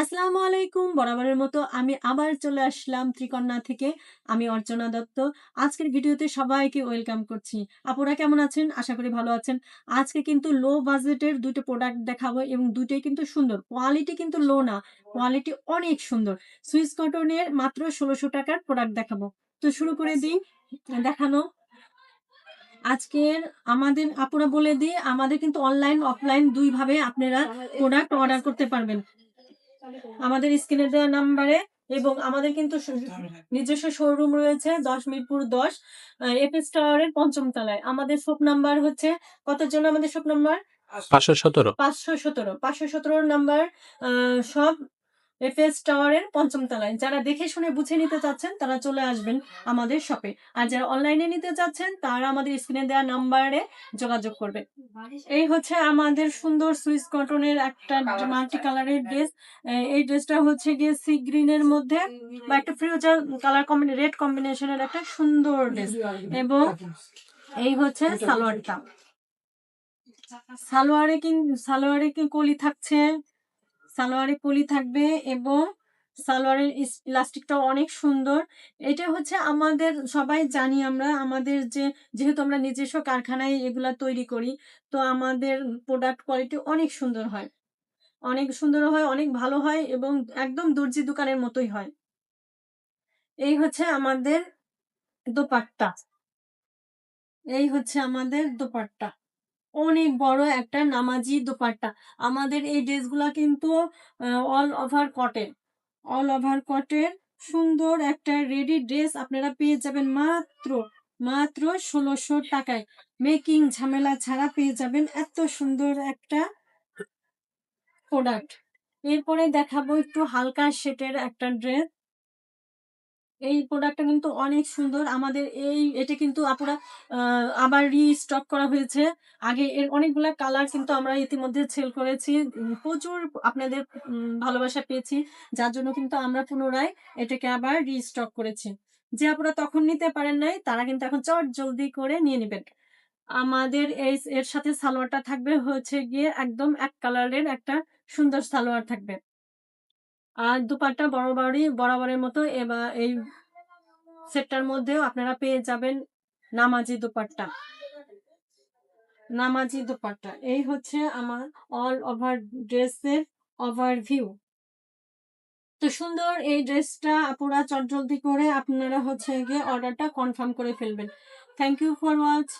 আসসালামু আলাইকুম। বরাবরের মতো আমি আবার চলে আসলাম ত্রিকন্যা থেকে আমি অর্চনা দত্ত। আজকের ভিডিওতে সবাইকে ওয়েলকাম করছি। আপুরা কেমন আছেন? আশা করি ভালো আছেন। আজকে কিন্তু লো বাজেটের দুটো প্রোডাক্ট দেখাবো এবং দুটোই কিন্তু সুন্দর। কোয়ালিটি কিন্তু লো না কোয়ালিটি অনেক সুন্দর। সুইস কটনের মাত্র ষোলোশো টাকার প্রোডাক্ট দেখাবো। তো শুরু করে দিই দেখানো। আজকের আমাদের আপুরা বলে দিই আমাদের কিন্তু অনলাইন অফলাইন দুইভাবে আপনারা প্রোডাক্ট অর্ডার করতে পারবেন। আমাদের স্ক্রিনে দেওয়া নাম্বারে এবং আমাদের কিন্তু নিজস্ব শোরুম রয়েছে দশ মিরপুর দশ এপিস টাওয়ারের পঞ্চম তলায়। আমাদের শপ নাম্বার হচ্ছে কত জন্য আমাদের শপ নাম্বার পাঁচশো সতেরো। পাঁচশো সতেরো। পাঁচশো সতেরো নাম্বার আহ, সব এফএস টাওয়ারের পঞ্চম তলায়। যারা দেখে শুনে বুঝে নিতে চাচ্ছেন তারা চলে আসবেন আমাদের শপে আর যারা অনলাইনে নিতে চাচ্ছেন তারা আমাদের স্ক্রিনে দেওয়া নাম্বারে যোগাযোগ করবে এই হচ্ছে আমাদের সুন্দর সুইস কটনের একটা মাল্টি কালারের ড্রেস এই ড্রেসটা হচ্ছে গিয়ে সি গ্রিনের মধ্যে বা একটা ফিরোজা কালার কম্বিনে রেড কম্বিনেশনের একটা সুন্দর ড্রেস এবং এই হচ্ছে সালোয়ারটা। সালোয়ারে কি সালোয়ারে কি কলি থাকছে? সালোয়ারে কলি থাকবে এবং সালোয়ারের ইলাস্টিকটাও অনেক সুন্দর। এটা হচ্ছে আমাদের, সবাই জানি আমরা, আমাদের যে, যেহেতু আমরা নিজস্ব কারখানায় এগুলা তৈরি করি, তো আমাদের প্রোডাক্ট কোয়ালিটি অনেক সুন্দর হয়। অনেক সুন্দর হয়, অনেক ভালো হয় এবং একদম দর্জি দোকানের মতোই হয়। এই হচ্ছে আমাদের দোপাট্টা। এই হচ্ছে আমাদের দোপাট্টা। অনেক বড় একটা নামাজি দোপাট্টা। আমাদের এই ড্রেসগুলা কিন্তু অল ওভার কটের অল ওভার কটের সুন্দর একটা রেডি ড্রেস আপনারা পেয়ে যাবেন মাত্র মাত্র ষোলোশো টাকায়। মেকিং ঝামেলা ছাড়া পেয়ে যাবেন এত সুন্দর একটা প্রোডাক্ট এরপরে দেখাবো একটু হালকা শেটের একটা ড্রেস এই প্রোডাক্টটা কিন্তু অনেক সুন্দর। আমাদের এই, এটা কিন্তু আপুরা আবার রিস্টক করা হয়েছে। আগে এর অনেকগুলা কালার কিন্তু আমরা ইতিমধ্যে সেল করেছি। প্রচুর আপনাদের ভালোবাসা পেয়েছি। যার জন্য কিন্তু আমরা পুনরায় এটাকে আবার রিস্টক করেছি। যে আপুরা তখন নিতে পারেন নাই, তারা কিন্তু এখন চট জলদি করে নিয়ে নেবেন। আমাদের এই, এর সাথে সালোয়ারটা থাকবে হচ্ছে গিয়ে একদম এক কালারের একটা সুন্দর সালোয়ার থাকবে। আর দুপাট্টা বরাবরই, বরাবরের মতো এবার এই সেটটার মধ্যেও আপনারা পেয়ে যাবেন নামাজি দুপাট্টা। নামাজি দুপাট্টা, এই হচ্ছে আমার অল ওভার ড্রেসের ওভারভিউ তো সুন্দর এই ড্রেসটা আপুরা চটজলদি করে আপনারা হচ্ছে গিয়ে অর্ডারটা কনফার্ম করে ফেলবেন। Thank you for watch